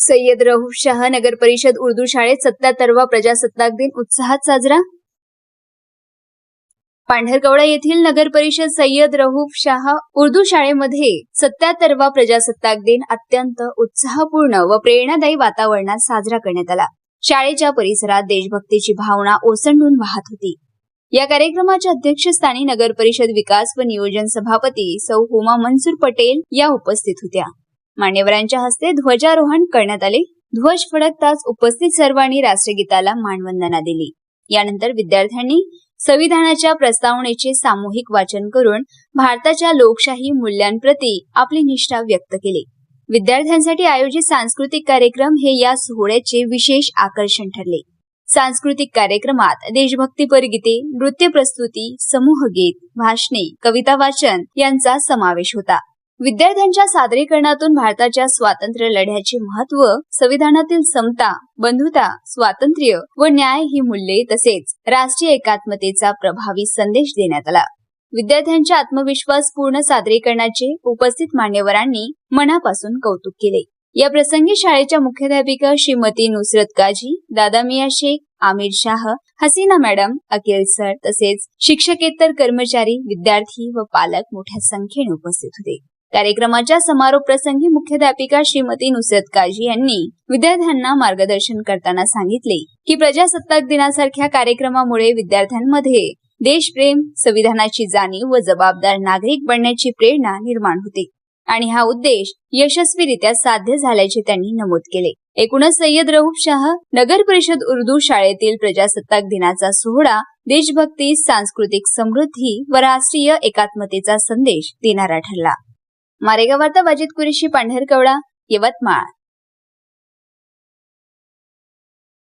सय्यद रहूफ शाह नगर परिषद उर्दू शाळेत सत्याहत्तरवा प्रजासत्ताक दिन उत्साहात साजरा. पांढरकवडा येथील नगर परिषद सय्यद रहूफ शाह उर्दू शाळेमध्ये सत्याहत्तरवा प्रजासत्ताक दिन अत्यंत उत्साहपूर्ण व प्रेरणादायी वातावरणात साजरा करण्यात आला. शाळेच्या परिसरात देशभक्तीची भावना ओसंडून वाहत होती. या कार्यक्रमाच्या अध्यक्षस्थानी नगर परिषद विकास व नियोजन सभापती सौ हुमा मनसूर पटेल या उपस्थित होत्या. मान्यवरांच्या हस्ते ध्वजारोहण करण्यात आले. ध्वज फडकताच उपस्थित सर्वांनी राष्ट्रगीताला मानवंदना दिली. यानंतर विद्यार्थ्यांनी संविधानाच्या प्रस्तावनेचे सामूहिक वाचन करून भारताच्या लोकशाही मूल्यांप्रती आपली निष्ठा व्यक्त केली. विद्यार्थ्यांसाठी आयोजित सांस्कृतिक कार्यक्रम हे या सोहळ्याचे विशेष आकर्षण ठरले. सांस्कृतिक कार्यक्रमात देशभक्तीपर गीते नृत्य प्रस्तुती समूह गीत भाषणे कविता वाचन यांचा समावेश होता. विद्यार्थ्यांच्या सादरीकरणातून भारताच्या स्वातंत्र्य लढ्याचे महत्त्व संविधानातील समता बंधुता स्वातंत्र्य व न्याय ही मूल्ये तसेच राष्ट्रीय एकात्मतेचा प्रभावी संदेश देण्यात आला. विद्यार्थ्यांच्या आत्मविश्वास पूर्ण सादरीकरणाचे उपस्थित मान्यवरांनी मनापासून कौतुक केले. या प्रसंगी शाळेच्या मुख्याध्यापिका श्रीमती नुसरत काझी दादा मिया शेख आमिर शाह हसीना मॅडम अकिल सर तसेच शिक्षकेतर कर्मचारी विद्यार्थी व पालक मोठ्या संख्येने उपस्थित होते. कार्यक्रमाच्या समारोप प्रसंगी मुख्याध्यापिका श्रीमती नुसरत काझी यांनी विद्यार्थ्यांना मार्गदर्शन करताना सांगितले की प्रजासत्ताक दिनासारख्या कार्यक्रमामुळे विद्यार्थ्यांमध्ये देशप्रेम संविधानाची जाणीव व जबाबदार नागरिक बनण्याची प्रेरणा निर्माण होते. आणि हा उद्देश यशस्वीरित्या साध्य झाल्याचे त्यांनी नमूद केले. एकूणच सय्यद रऊफ शाह नगर परिषद उर्दू शाळेतील प्रजासत्ताक दिनाचा सोहळा देशभक्ती सांस्कृतिक समृद्धी व राष्ट्रीय एकात्मतेचा संदेश देणारा ठरला. मारेगाव वार्ता वाजित कुरेशी पांढरकवडा यवतमाळ.